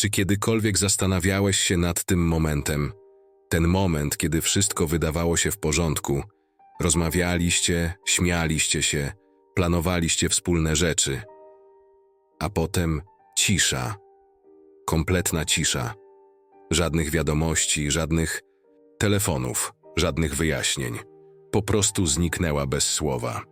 Czy kiedykolwiek zastanawiałeś się nad tym momentem? Ten moment, kiedy wszystko wydawało się w porządku. Rozmawialiście, śmialiście się, planowaliście wspólne rzeczy. A potem cisza. Kompletna cisza. Żadnych wiadomości, żadnych telefonów, żadnych wyjaśnień. Po prostu zniknęła bez słowa.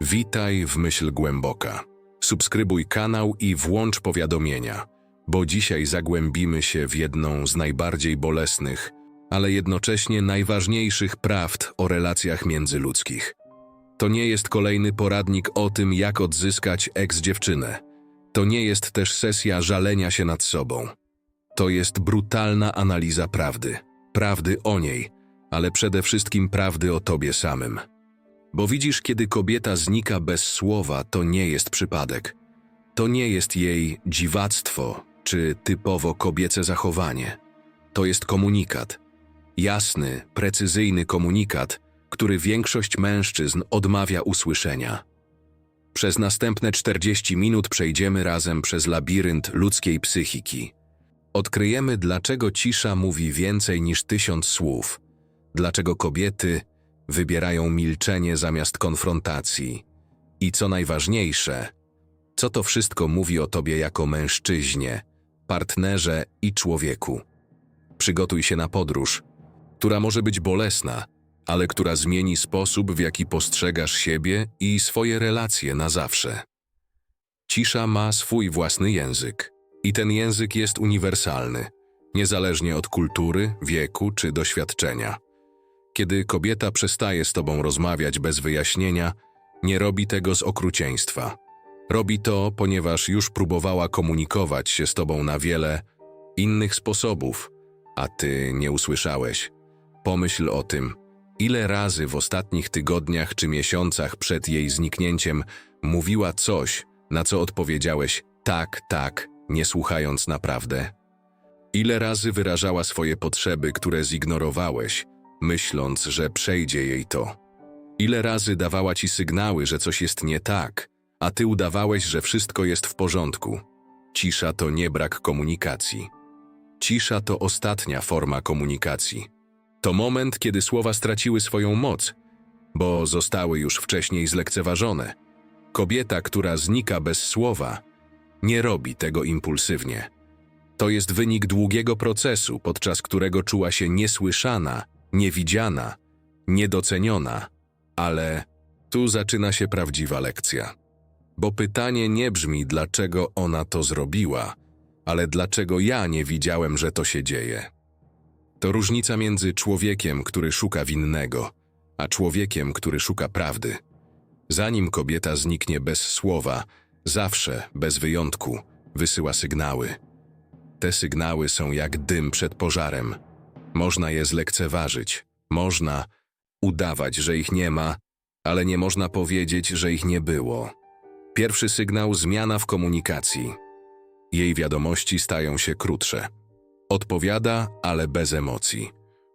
Witaj w myśl głęboka. Subskrybuj kanał i włącz powiadomienia, bo dzisiaj zagłębimy się w jedną z najbardziej bolesnych, ale jednocześnie najważniejszych prawd o relacjach międzyludzkich. To nie jest kolejny poradnik o tym, jak odzyskać eks-dziewczynę. To nie jest też sesja żalenia się nad sobą. To jest brutalna analiza prawdy. Prawdy o niej, ale przede wszystkim prawdy o tobie samym. Bo widzisz, kiedy kobieta znika bez słowa, to nie jest przypadek. To nie jest jej dziwactwo czy typowo kobiece zachowanie. To jest komunikat. Jasny, precyzyjny komunikat, który większość mężczyzn odmawia usłyszenia. Przez następne 40 minut przejdziemy razem przez labirynt ludzkiej psychiki. Odkryjemy, dlaczego cisza mówi więcej niż tysiąc słów, dlaczego kobiety wybierają milczenie zamiast konfrontacji i co najważniejsze, co to wszystko mówi o tobie jako mężczyźnie, partnerze i człowieku. Przygotuj się na podróż, która może być bolesna, ale która zmieni sposób, w jaki postrzegasz siebie i swoje relacje na zawsze. Cisza ma swój własny język i ten język jest uniwersalny, niezależnie od kultury, wieku czy doświadczenia. Kiedy kobieta przestaje z tobą rozmawiać bez wyjaśnienia, nie robi tego z okrucieństwa. Robi to, ponieważ już próbowała komunikować się z tobą na wiele innych sposobów, a ty nie usłyszałeś. Pomyśl o tym, ile razy w ostatnich tygodniach czy miesiącach przed jej zniknięciem mówiła coś, na co odpowiedziałeś tak, tak, nie słuchając naprawdę. Ile razy wyrażała swoje potrzeby, które zignorowałeś, myśląc, że przejdzie jej to. Ile razy dawała ci sygnały, że coś jest nie tak, a ty udawałeś, że wszystko jest w porządku. Cisza to nie brak komunikacji. Cisza to ostatnia forma komunikacji. To moment, kiedy słowa straciły swoją moc, bo zostały już wcześniej zlekceważone. Kobieta, która znika bez słowa, nie robi tego impulsywnie. To jest wynik długiego procesu, podczas którego czuła się niesłyszana, niewidziana, niedoceniona, ale tu zaczyna się prawdziwa lekcja. Bo pytanie nie brzmi, dlaczego ona to zrobiła, ale dlaczego ja nie widziałem, że to się dzieje. To różnica między człowiekiem, który szuka winnego, a człowiekiem, który szuka prawdy. Zanim kobieta zniknie bez słowa, zawsze, bez wyjątku, wysyła sygnały. Te sygnały są jak dym przed pożarem. Można je zlekceważyć, można udawać, że ich nie ma, ale nie można powiedzieć, że ich nie było. Pierwszy sygnał zmiana w komunikacji. Jej wiadomości stają się krótsze. Odpowiada, ale bez emocji.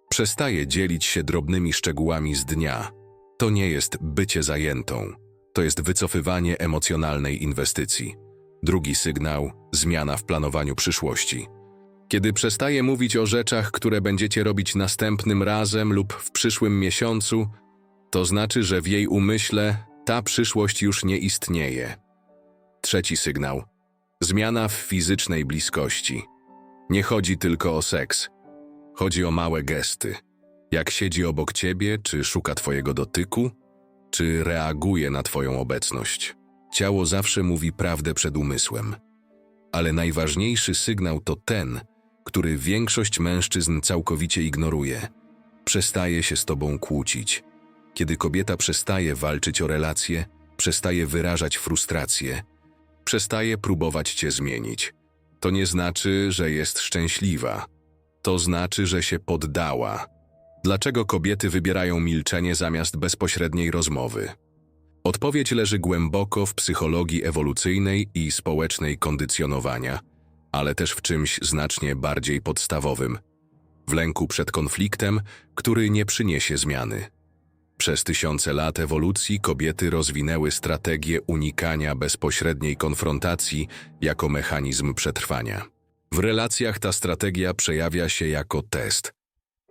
Przestaje dzielić się drobnymi szczegółami z dnia. To nie jest bycie zajętą, to jest wycofywanie emocjonalnej inwestycji. Drugi sygnał zmiana w planowaniu przyszłości. Kiedy przestaje mówić o rzeczach, które będziecie robić następnym razem lub w przyszłym miesiącu, to znaczy, że w jej umyśle ta przyszłość już nie istnieje. Trzeci sygnał zmiana w fizycznej bliskości. Nie chodzi tylko o seks. Chodzi o małe gesty. Jak siedzi obok ciebie, czy szuka twojego dotyku, czy reaguje na twoją obecność. Ciało zawsze mówi prawdę przed umysłem. Ale najważniejszy sygnał to ten, który większość mężczyzn całkowicie ignoruje. Przestaje się z tobą kłócić. Kiedy kobieta przestaje walczyć o relacje, przestaje wyrażać frustrację, przestaje próbować cię zmienić. To nie znaczy, że jest szczęśliwa. To znaczy, że się poddała. Dlaczego kobiety wybierają milczenie zamiast bezpośredniej rozmowy? Odpowiedź leży głęboko w psychologii ewolucyjnej i społecznej kondycjonowania, ale też w czymś znacznie bardziej podstawowym w lęku przed konfliktem, który nie przyniesie zmiany. Przez tysiące lat ewolucji kobiety rozwinęły strategię unikania bezpośredniej konfrontacji jako mechanizm przetrwania. W relacjach ta strategia przejawia się jako test.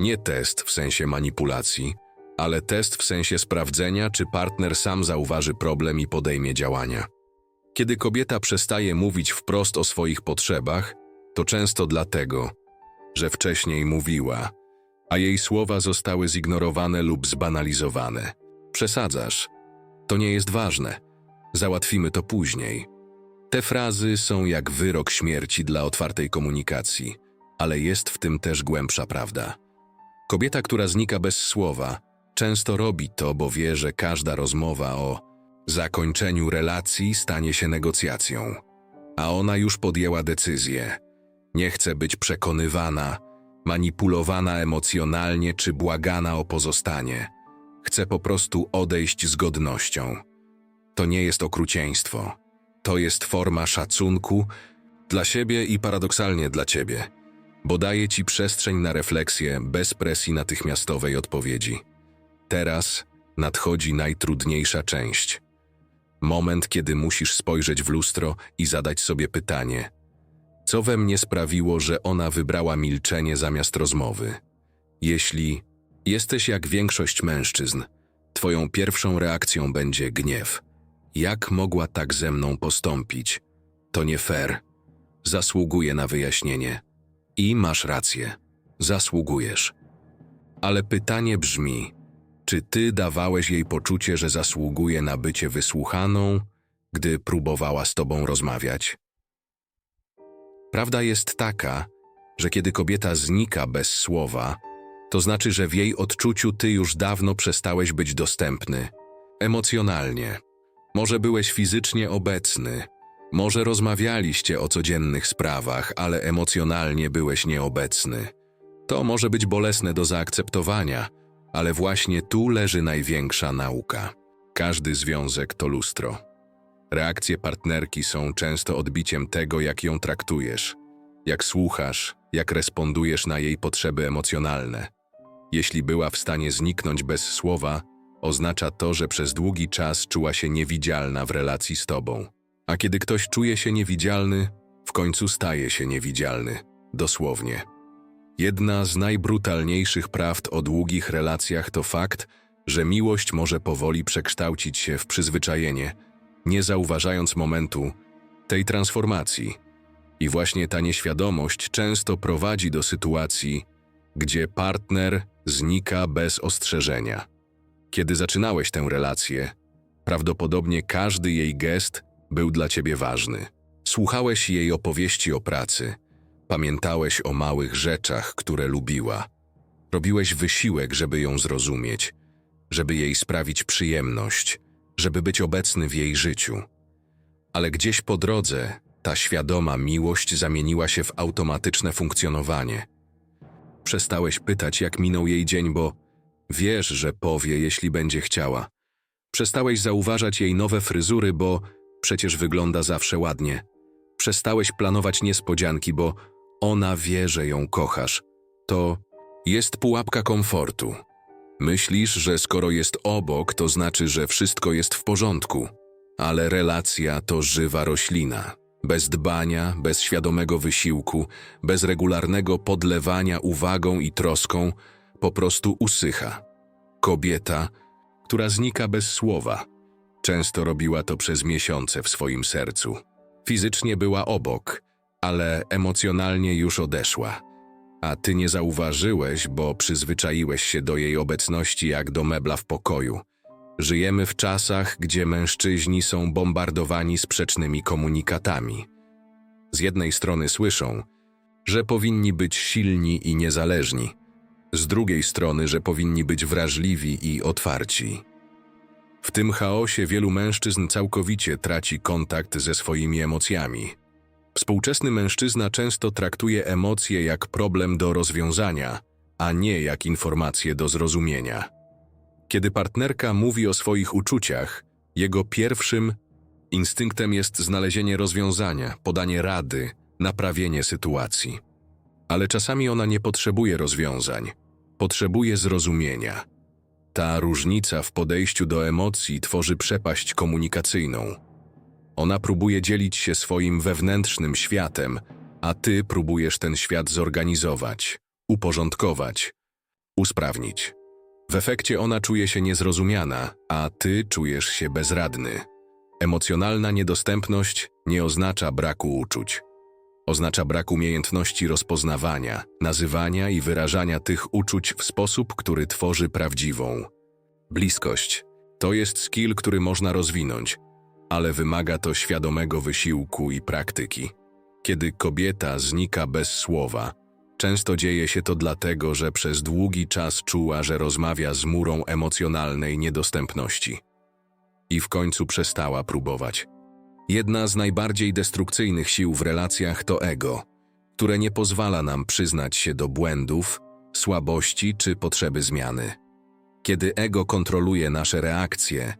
Nie test w sensie manipulacji, ale test w sensie sprawdzenia, czy partner sam zauważy problem i podejmie działania. Kiedy kobieta przestaje mówić wprost o swoich potrzebach, to często dlatego, że wcześniej mówiła, a jej słowa zostały zignorowane lub zbanalizowane. Przesadzasz. To nie jest ważne. Załatwimy to później. Te frazy są jak wyrok śmierci dla otwartej komunikacji, ale jest w tym też głębsza prawda. Kobieta, która znika bez słowa, często robi to, bo wie, że każda rozmowa o zakończeniu relacji stanie się negocjacją. A ona już podjęła decyzję. Nie chce być przekonywana, manipulowana emocjonalnie czy błagana o pozostanie. Chce po prostu odejść z godnością. To nie jest okrucieństwo. To jest forma szacunku dla siebie i paradoksalnie dla ciebie, bo daje ci przestrzeń na refleksję bez presji natychmiastowej odpowiedzi. Teraz nadchodzi najtrudniejsza część. Moment, kiedy musisz spojrzeć w lustro i zadać sobie pytanie: co we mnie sprawiło, że ona wybrała milczenie zamiast rozmowy? Jeśli jesteś jak większość mężczyzn, twoją pierwszą reakcją będzie gniew. Jak mogła tak ze mną postąpić? To nie fair. Zasługuje na wyjaśnienie. I masz rację. Zasługujesz. Ale pytanie brzmi: czy ty dawałeś jej poczucie, że zasługuje na bycie wysłuchaną, gdy próbowała z tobą rozmawiać? Prawda jest taka, że kiedy kobieta znika bez słowa, to znaczy, że w jej odczuciu ty już dawno przestałeś być dostępny emocjonalnie. Może byłeś fizycznie obecny, może rozmawialiście o codziennych sprawach, ale emocjonalnie byłeś nieobecny. To może być bolesne do zaakceptowania, ale właśnie tu leży największa nauka. Każdy związek to lustro. Reakcje partnerki są często odbiciem tego, jak ją traktujesz, jak słuchasz, jak respondujesz na jej potrzeby emocjonalne. Jeśli była w stanie zniknąć bez słowa, oznacza to, że przez długi czas czuła się niewidzialna w relacji z tobą. A kiedy ktoś czuje się niewidzialny, w końcu staje się niewidzialny, dosłownie. Jedna z najbrutalniejszych prawd o długich relacjach to fakt, że miłość może powoli przekształcić się w przyzwyczajenie, nie zauważając momentu tej transformacji. I właśnie ta nieświadomość często prowadzi do sytuacji, gdzie partner znika bez ostrzeżenia. Kiedy zaczynałeś tę relację, prawdopodobnie każdy jej gest był dla ciebie ważny. Słuchałeś jej opowieści o pracy, pamiętałeś o małych rzeczach, które lubiła. Robiłeś wysiłek, żeby ją zrozumieć, żeby jej sprawić przyjemność, żeby być obecny w jej życiu. Ale gdzieś po drodze ta świadoma miłość zamieniła się w automatyczne funkcjonowanie. Przestałeś pytać, jak minął jej dzień, bo wiesz, że powie, jeśli będzie chciała. Przestałeś zauważać jej nowe fryzury, bo przecież wygląda zawsze ładnie. Przestałeś planować niespodzianki, bo ona wie, że ją kochasz. To jest pułapka komfortu. Myślisz, że skoro jest obok, to znaczy, że wszystko jest w porządku. Ale relacja to żywa roślina. Bez dbania, bez świadomego wysiłku, bez regularnego podlewania uwagą i troską, po prostu usycha. Kobieta, która znika bez słowa. Często robiła to przez miesiące w swoim sercu. Fizycznie była obok, ale emocjonalnie już odeszła. A ty nie zauważyłeś, bo przyzwyczaiłeś się do jej obecności jak do mebla w pokoju. Żyjemy w czasach, gdzie mężczyźni są bombardowani sprzecznymi komunikatami. Z jednej strony słyszą, że powinni być silni i niezależni, z drugiej strony, że powinni być wrażliwi i otwarci. W tym chaosie wielu mężczyzn całkowicie traci kontakt ze swoimi emocjami. Współczesny mężczyzna często traktuje emocje jak problem do rozwiązania, a nie jak informację do zrozumienia. Kiedy partnerka mówi o swoich uczuciach, jego pierwszym instynktem jest znalezienie rozwiązania, podanie rady, naprawienie sytuacji. Ale czasami ona nie potrzebuje rozwiązań, potrzebuje zrozumienia. Ta różnica w podejściu do emocji tworzy przepaść komunikacyjną. Ona próbuje dzielić się swoim wewnętrznym światem, a ty próbujesz ten świat zorganizować, uporządkować, usprawnić. W efekcie ona czuje się niezrozumiana, a ty czujesz się bezradny. Emocjonalna niedostępność nie oznacza braku uczuć. Oznacza brak umiejętności rozpoznawania, nazywania i wyrażania tych uczuć w sposób, który tworzy prawdziwą. Bliskość to jest skill, który można rozwinąć, ale wymaga to świadomego wysiłku i praktyki. Kiedy kobieta znika bez słowa, często dzieje się to dlatego, że przez długi czas czuła, że rozmawia z murą emocjonalnej niedostępności. I w końcu przestała próbować. Jedna z najbardziej destrukcyjnych sił w relacjach to ego, które nie pozwala nam przyznać się do błędów, słabości czy potrzeby zmiany. Kiedy ego kontroluje nasze reakcje,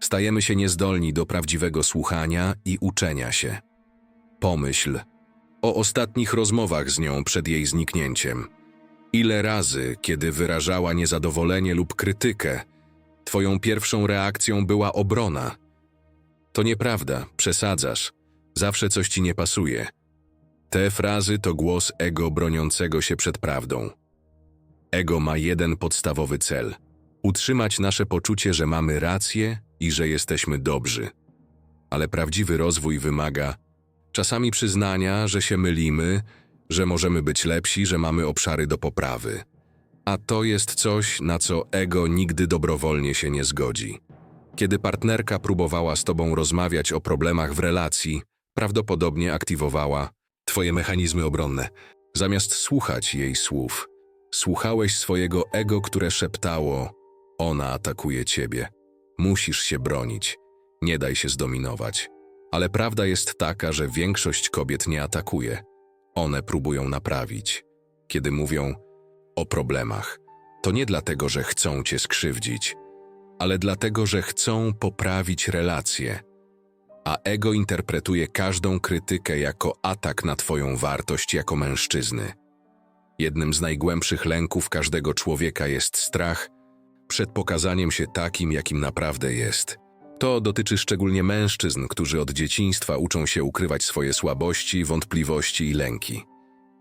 stajemy się niezdolni do prawdziwego słuchania i uczenia się. Pomyśl o ostatnich rozmowach z nią przed jej zniknięciem. Ile razy, kiedy wyrażała niezadowolenie lub krytykę, twoją pierwszą reakcją była obrona. To nieprawda, przesadzasz, zawsze coś ci nie pasuje. Te frazy to głos ego broniącego się przed prawdą. Ego ma jeden podstawowy cel: utrzymać nasze poczucie, że mamy rację i że jesteśmy dobrzy. Ale prawdziwy rozwój wymaga czasami przyznania, że się mylimy, że możemy być lepsi, że mamy obszary do poprawy. A to jest coś, na co ego nigdy dobrowolnie się nie zgodzi. Kiedy partnerka próbowała z tobą rozmawiać o problemach w relacji, prawdopodobnie aktywowała twoje mechanizmy obronne. Zamiast słuchać jej słów, słuchałeś swojego ego, które szeptało: Ona atakuje ciebie. Musisz się bronić. Nie daj się zdominować. Ale prawda jest taka, że większość kobiet nie atakuje. One próbują naprawić. Kiedy mówią o problemach, to nie dlatego, że chcą cię skrzywdzić, ale dlatego, że chcą poprawić relacje. A ego interpretuje każdą krytykę jako atak na twoją wartość jako mężczyzny. Jednym z najgłębszych lęków każdego człowieka jest strach przed pokazaniem się takim, jakim naprawdę jest. To dotyczy szczególnie mężczyzn, którzy od dzieciństwa uczą się ukrywać swoje słabości, wątpliwości i lęki.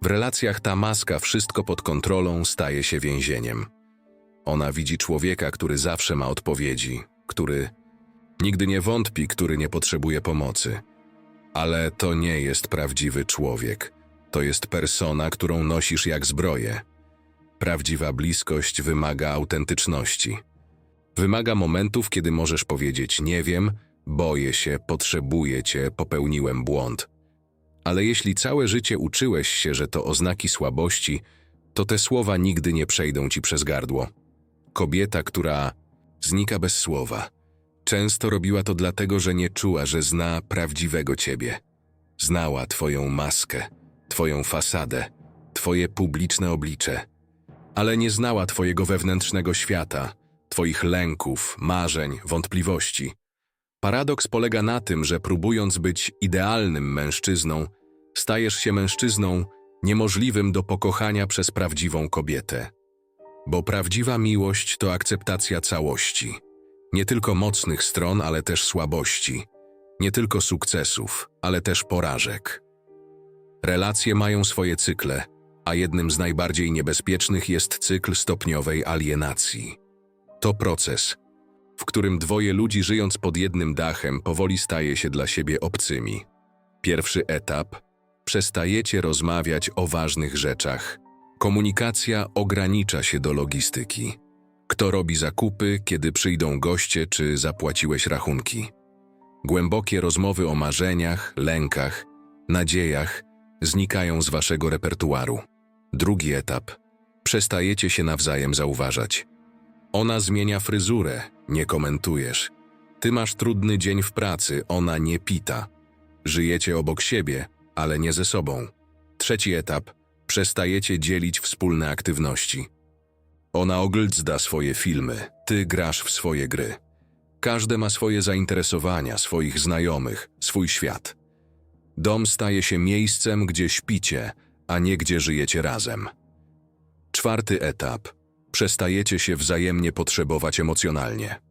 W relacjach ta maska wszystko pod kontrolą staje się więzieniem. Ona widzi człowieka, który zawsze ma odpowiedzi, który nigdy nie wątpi, który nie potrzebuje pomocy. Ale to nie jest prawdziwy człowiek. To jest persona, którą nosisz jak zbroję. Prawdziwa bliskość wymaga autentyczności. Wymaga momentów, kiedy możesz powiedzieć: Nie wiem, boję się, potrzebuję cię, popełniłem błąd. Ale jeśli całe życie uczyłeś się, że to oznaki słabości, to te słowa nigdy nie przejdą ci przez gardło. Kobieta, która znika bez słowa, często robiła to dlatego, że nie czuła, że zna prawdziwego ciebie. Znała twoją maskę, twoją fasadę, twoje publiczne oblicze, ale nie znała twojego wewnętrznego świata, twoich lęków, marzeń, wątpliwości. Paradoks polega na tym, że próbując być idealnym mężczyzną, stajesz się mężczyzną niemożliwym do pokochania przez prawdziwą kobietę. Bo prawdziwa miłość to akceptacja całości. Nie tylko mocnych stron, ale też słabości. Nie tylko sukcesów, ale też porażek. Relacje mają swoje cykle, a jednym z najbardziej niebezpiecznych jest cykl stopniowej alienacji. To proces, w którym dwoje ludzi żyjąc pod jednym dachem powoli staje się dla siebie obcymi. Pierwszy etap przestajecie rozmawiać o ważnych rzeczach. Komunikacja ogranicza się do logistyki. Kto robi zakupy, kiedy przyjdą goście, czy zapłaciłeś rachunki? Głębokie rozmowy o marzeniach, lękach, nadziejach znikają z waszego repertuaru. Drugi etap. Przestajecie się nawzajem zauważać. Ona zmienia fryzurę, nie komentujesz. Ty masz trudny dzień w pracy, ona nie pita. Żyjecie obok siebie, ale nie ze sobą. Trzeci etap. Przestajecie dzielić wspólne aktywności. Ona ogląda swoje filmy, ty grasz w swoje gry. Każde ma swoje zainteresowania, swoich znajomych, swój świat. Dom staje się miejscem, gdzie śpicie, a nie gdzie żyjecie razem. Czwarty etap. Przestajecie się wzajemnie potrzebować emocjonalnie.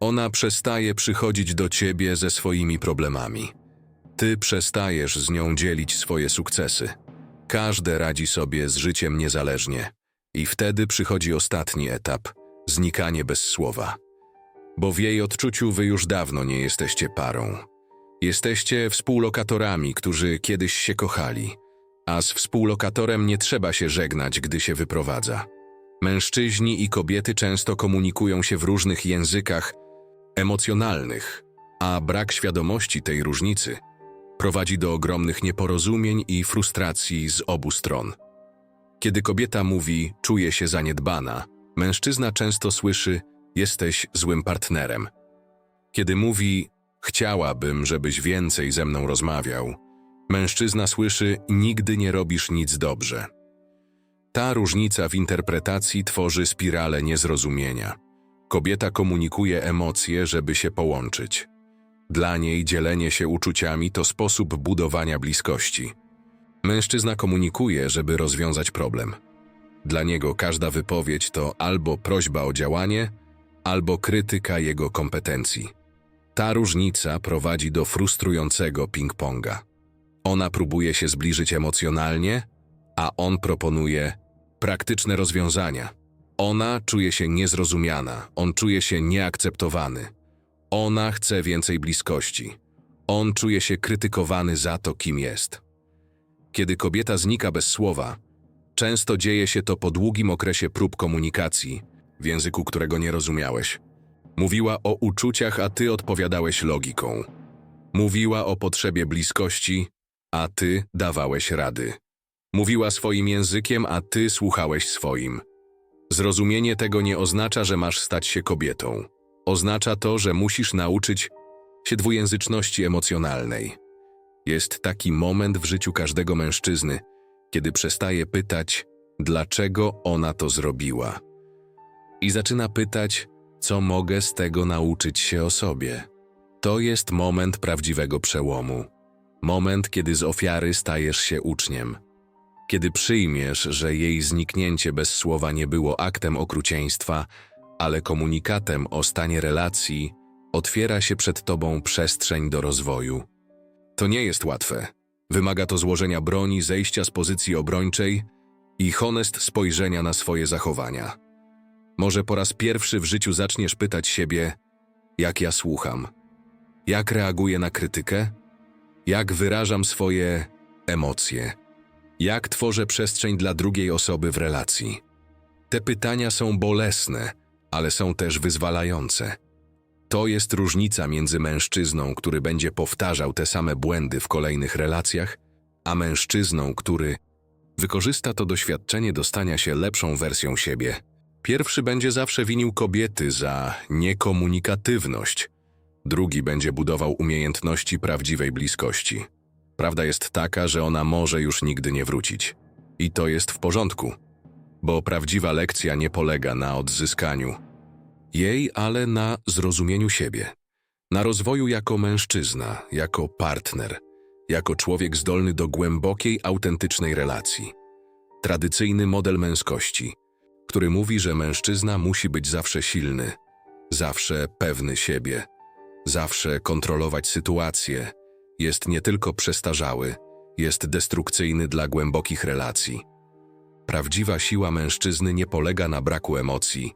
Ona przestaje przychodzić do ciebie ze swoimi problemami. Ty przestajesz z nią dzielić swoje sukcesy. Każde radzi sobie z życiem niezależnie. I wtedy przychodzi ostatni etap znikanie bez słowa. Bo w jej odczuciu wy już dawno nie jesteście parą. Jesteście współlokatorami, którzy kiedyś się kochali, a z współlokatorem nie trzeba się żegnać, gdy się wyprowadza. Mężczyźni i kobiety często komunikują się w różnych językach emocjonalnych, a brak świadomości tej różnicy prowadzi do ogromnych nieporozumień i frustracji z obu stron. Kiedy kobieta mówi, czuje się zaniedbana, mężczyzna często słyszy, jesteś złym partnerem. Kiedy mówi, chciałabym, żebyś więcej ze mną rozmawiał, mężczyzna słyszy, nigdy nie robisz nic dobrze. Ta różnica w interpretacji tworzy spiralę niezrozumienia. Kobieta komunikuje emocje, żeby się połączyć. Dla niej dzielenie się uczuciami to sposób budowania bliskości. Mężczyzna komunikuje, żeby rozwiązać problem. Dla niego każda wypowiedź to albo prośba o działanie, albo krytyka jego kompetencji. Ta różnica prowadzi do frustrującego ping-ponga. Ona próbuje się zbliżyć emocjonalnie, a on proponuje praktyczne rozwiązania. Ona czuje się niezrozumiana, on czuje się nieakceptowany. Ona chce więcej bliskości. On czuje się krytykowany za to, kim jest. Kiedy kobieta znika bez słowa, często dzieje się to po długim okresie prób komunikacji, w języku którego nie rozumiałeś. Mówiła o uczuciach, a ty odpowiadałeś logiką. Mówiła o potrzebie bliskości, a ty dawałeś rady. Mówiła swoim językiem, a ty słuchałeś swoim. Zrozumienie tego nie oznacza, że masz stać się kobietą. Oznacza to, że musisz nauczyć się dwujęzyczności emocjonalnej. Jest taki moment w życiu każdego mężczyzny, kiedy przestaje pytać, dlaczego ona to zrobiła. I zaczyna pytać, co mogę z tego nauczyć się o sobie. To jest moment prawdziwego przełomu. Moment, kiedy z ofiary stajesz się uczniem. Kiedy przyjmiesz, że jej zniknięcie bez słowa nie było aktem okrucieństwa, ale komunikatem o stanie relacji, otwiera się przed tobą przestrzeń do rozwoju. To nie jest łatwe. Wymaga to złożenia broni, zejścia z pozycji obrończej i honest spojrzenia na swoje zachowania. Może po raz pierwszy w życiu zaczniesz pytać siebie, jak ja słucham, jak reaguję na krytykę, jak wyrażam swoje emocje, jak tworzę przestrzeń dla drugiej osoby w relacji. Te pytania są bolesne, ale są też wyzwalające. To jest różnica między mężczyzną, który będzie powtarzał te same błędy w kolejnych relacjach, a mężczyzną, który wykorzysta to doświadczenie do stania się lepszą wersją siebie. Pierwszy będzie zawsze winił kobiety za niekomunikatywność, drugi będzie budował umiejętności prawdziwej bliskości. Prawda jest taka, że ona może już nigdy nie wrócić. I to jest w porządku, bo prawdziwa lekcja nie polega na odzyskaniu jej, ale na zrozumieniu siebie, na rozwoju jako mężczyzna, jako partner, jako człowiek zdolny do głębokiej, autentycznej relacji. Tradycyjny model męskości, który mówi, że mężczyzna musi być zawsze silny, zawsze pewny siebie, zawsze kontrolować sytuację, jest nie tylko przestarzały, jest destrukcyjny dla głębokich relacji. Prawdziwa siła mężczyzny nie polega na braku emocji,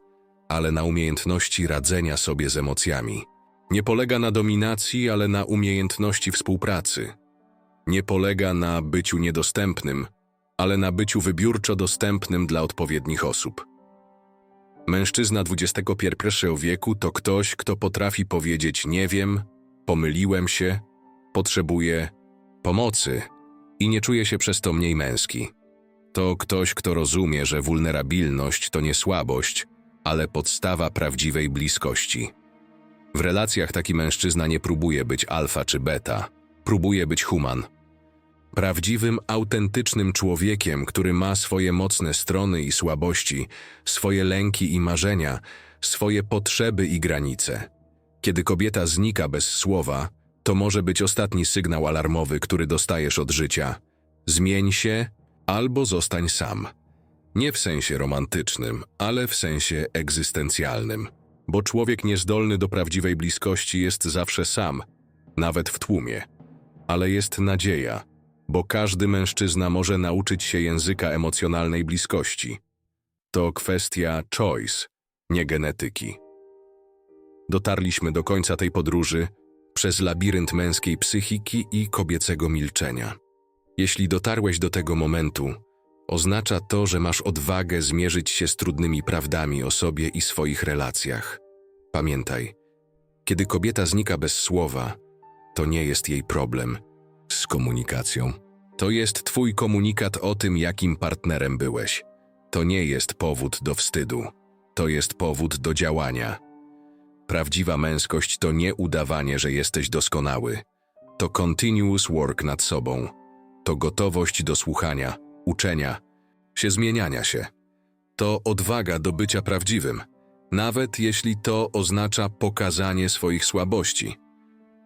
ale na umiejętności radzenia sobie z emocjami. Nie polega na dominacji, ale na umiejętności współpracy. Nie polega na byciu niedostępnym, ale na byciu wybiórczo dostępnym dla odpowiednich osób. Mężczyzna XXI wieku to ktoś, kto potrafi powiedzieć nie wiem, pomyliłem się, potrzebuje pomocy i nie czuje się przez to mniej męski. To ktoś, kto rozumie, że wulnerabilność to nie słabość, ale podstawa prawdziwej bliskości. W relacjach taki mężczyzna nie próbuje być alfa czy beta, próbuje być human. Prawdziwym, autentycznym człowiekiem, który ma swoje mocne strony i słabości, swoje lęki i marzenia, swoje potrzeby i granice. Kiedy kobieta znika bez słowa, to może być ostatni sygnał alarmowy, który dostajesz od życia. Zmień się albo zostań sam. Nie w sensie romantycznym, ale w sensie egzystencjalnym. Bo człowiek niezdolny do prawdziwej bliskości jest zawsze sam, nawet w tłumie. ale jest nadzieja, bo każdy mężczyzna może nauczyć się języka emocjonalnej bliskości. To kwestia choice, nie genetyki. Dotarliśmy do końca tej podróży przez labirynt męskiej psychiki i kobiecego milczenia. Jeśli dotarłeś do tego momentu, oznacza to, że masz odwagę zmierzyć się z trudnymi prawdami o sobie i swoich relacjach. Pamiętaj, kiedy kobieta znika bez słowa, to nie jest jej problem z komunikacją. To jest twój komunikat o tym, jakim partnerem byłeś. To nie jest powód do wstydu. To jest powód do działania. Prawdziwa męskość to nie udawanie, że jesteś doskonały. To continuous work nad sobą. To gotowość do słuchania, uczenia, się zmieniania się. To odwaga do bycia prawdziwym, nawet jeśli to oznacza pokazanie swoich słabości.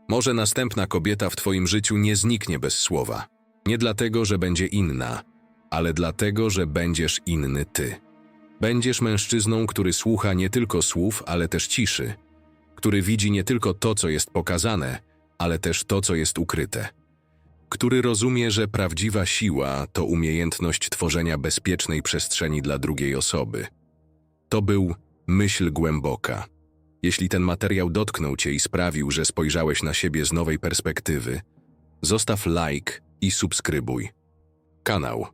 Może następna kobieta w twoim życiu nie zniknie bez słowa. Nie dlatego, że będzie inna, ale dlatego, że będziesz inny ty. Będziesz mężczyzną, który słucha nie tylko słów, ale też ciszy, który widzi nie tylko to, co jest pokazane, ale też to, co jest ukryte, który rozumie, że prawdziwa siła to umiejętność tworzenia bezpiecznej przestrzeni dla drugiej osoby. To był myśl głęboka. Jeśli ten materiał dotknął Cię i sprawił, że spojrzałeś na siebie z nowej perspektywy, zostaw like i subskrybuj kanał,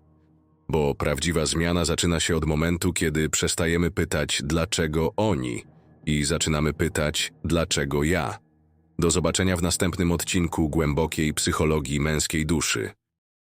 bo prawdziwa zmiana zaczyna się od momentu, kiedy przestajemy pytać, dlaczego oni, i zaczynamy pytać, dlaczego ja. Do zobaczenia w następnym odcinku głębokiej psychologii męskiej duszy.